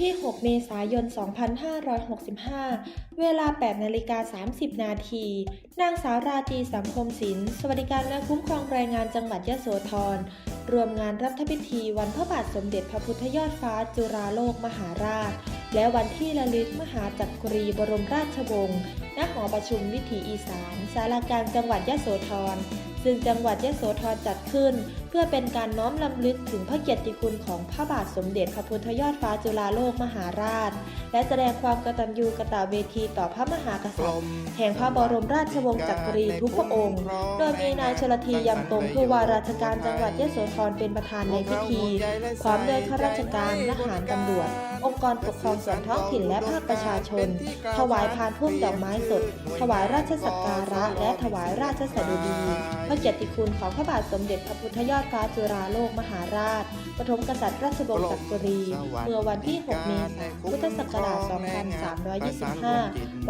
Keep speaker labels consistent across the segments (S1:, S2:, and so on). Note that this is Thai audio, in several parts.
S1: ที่ 6 เมษายน 2565 เวลา 8 นาฬิกา 30 นาที นางสาวราตรีสังคมศิลป์สวัสดิการและคุ้มครองแรงงานจังหวัดยะโสธร รวมงานรัฐพิธีวันพระบาทสมเด็จพระพุทธยอดฟ้าจุฬาโลกมหาราช และวันที่ระลึกมหาจักรีบรมราชวงศ์ ณ หอประชุมวิถีอีสานสารากลางจังหวัดยะโสธร ซึ่งจังหวัดยะโสธรจัดขึ้น เพื่อเป็นการน้อมลำลึกถึงพระเกียรติคุณของพระบาทสมเด็จพระพุทธยอดฟ้าจุฬาโลกมหาราช และแสดงความกตัญญูกตเวทีต่อพระมหากษัตริย์ แห่งพระบรมราชวงศ์จักรีทุกพระองค์ โดยมีนายชลธียำตรงผู้ว่าราชการจังหวัดยะโสธรเป็นประธานในพิธีพร้อมด้วยข้าราชการทหารตำรวจ องค์กรปกครองส่วนท้องถิ่นและภาคประชาชน ถวายพานพุ่มดอกไม้สด ถวายราชสักการะ และถวายราชสดุดีพระเกียรติคุณของพระบาทสมเด็จพระพุทธยอดฟ้าจุฬาโลกมหาราช ปฐมกษัตริย์ราชวงศ์จักรี เมื่อวันที่ 6 เมษายน พุทธศักราช 2325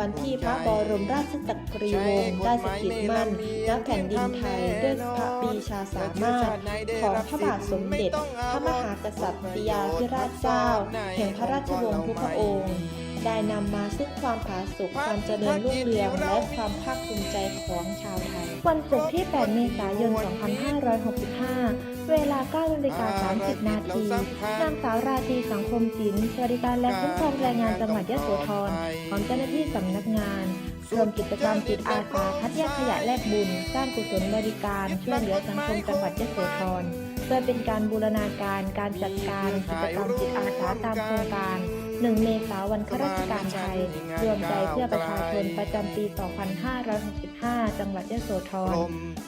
S1: วันที่พระบรมราชจักรีวงศ์ได้สถิตมั่นณแผ่นดินไทยด้วยพระปรีชาสามารถ ของพระบาทสมเด็จ พระมหากษัตริยาธิราชเจ้า แห่งพระราชวงศ์ทุกพระองค์ ได้นำมาซึ่งความผาสุกความเจริญรุ่งเรืองและความภาคภูมิใจของชาวไทย วันศุกร์ที่ 8 เมษายน 2565 เวลา9นาฬิกา30 นาทีนางสาวราตรีสังคมศิลป์สวัสดิการและคุ้มครองแรงงานจังหวัดยโสธรพร้อมเจ้าหน้าที่สำนักงาน รวมกิจกรรมจิตอาสาคัดแยกขยะแลกบุญ สร้างกุศลบริการช่วยเหลือสังคมจังหวัดยะโสธรเพื่อเป็นการบูรณาการการจัดการกิจกรรมจิตอาสาตามโครงการ 1 เมษายนวันข้าราชการไทย รวมใจเพื่อประชาชนประจำปี 2565 จังหวัดยะโสธร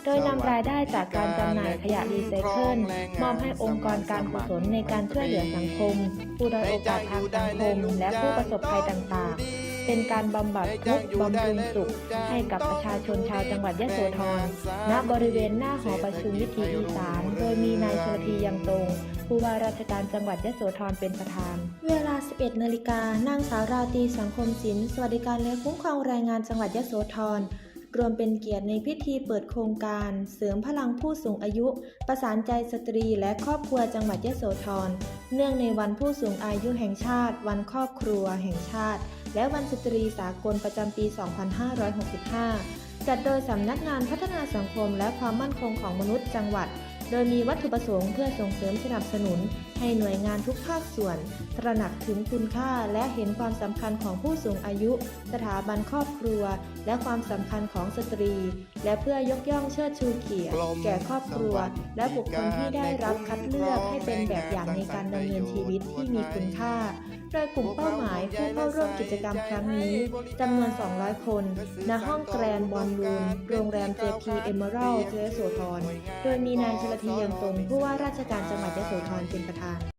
S1: โดยนำรายได้จากการจำหน่ายขยะรีไซเคิลมอบให้องค์กรการกุศลในการช่วยเหลือสังคม ผู้ด้อยโอกาสทางสังคม และผู้ประสบภัยต่างๆ เป็นการบำบัดทุกข์บำรุงสุขให้กับประชาชนชาวจังหวัดยะโสธร ณ บริเวณหน้าหอประชุมวิถีอีสาน โดยมีนายชลธียังตรงผู้ว่าราชการจังหวัดยะโสธรเป็นประธาน เวลา 11 นาฬิกานางสาวราตรีสังคมศิลป์สวัสดิการและคุ้มครองแรงงานจังหวัดยะโสธรรวมเป็นเกียรติในพิธีเปิดโครงการ เสริมพลังผู้สูงอายุ ประสานใจสตรีและครอบครัวจังหวัดยะโสธร เนื่องในวันผู้สูงอายุแห่งชาติ วันครอบครัวแห่งชาติ และวันสตรีสากลประจำปี 2565 จัดโดยสำนักงานพัฒนาสังคมและความมั่นคงของมนุษย์จังหวัด โดยมีวัตถุประสงค์เพื่อส่งเสริมสนับสนุน ให้หน่วยงานทุกภาคส่วน ตระหนักถึงคุณค่าและเห็นความสำคัญของผู้สูงอายุ สถาบันครอบครัว และความสำคัญของสตรี และเพื่อยกย่องเชิดชูเกียรติแก่ครอบครัว และบุคคลที่ได้รับคัดเลือกให้เป็นแบบอย่างในการดำเนินชีวิตที่มีคุณค่าโดยกลุ่มเป้าหมายผู้เข้าร่วมกิจกรรมครั้งนี้จำนวน 200 คน ณ ห้องแกรนบอลลูน โรงแรมเจพีเอเมอรัลเจโสธร โดยมีนายชลธียังตรงผู้ว่าราชการจังหวัดยโสธรเป็นประธาน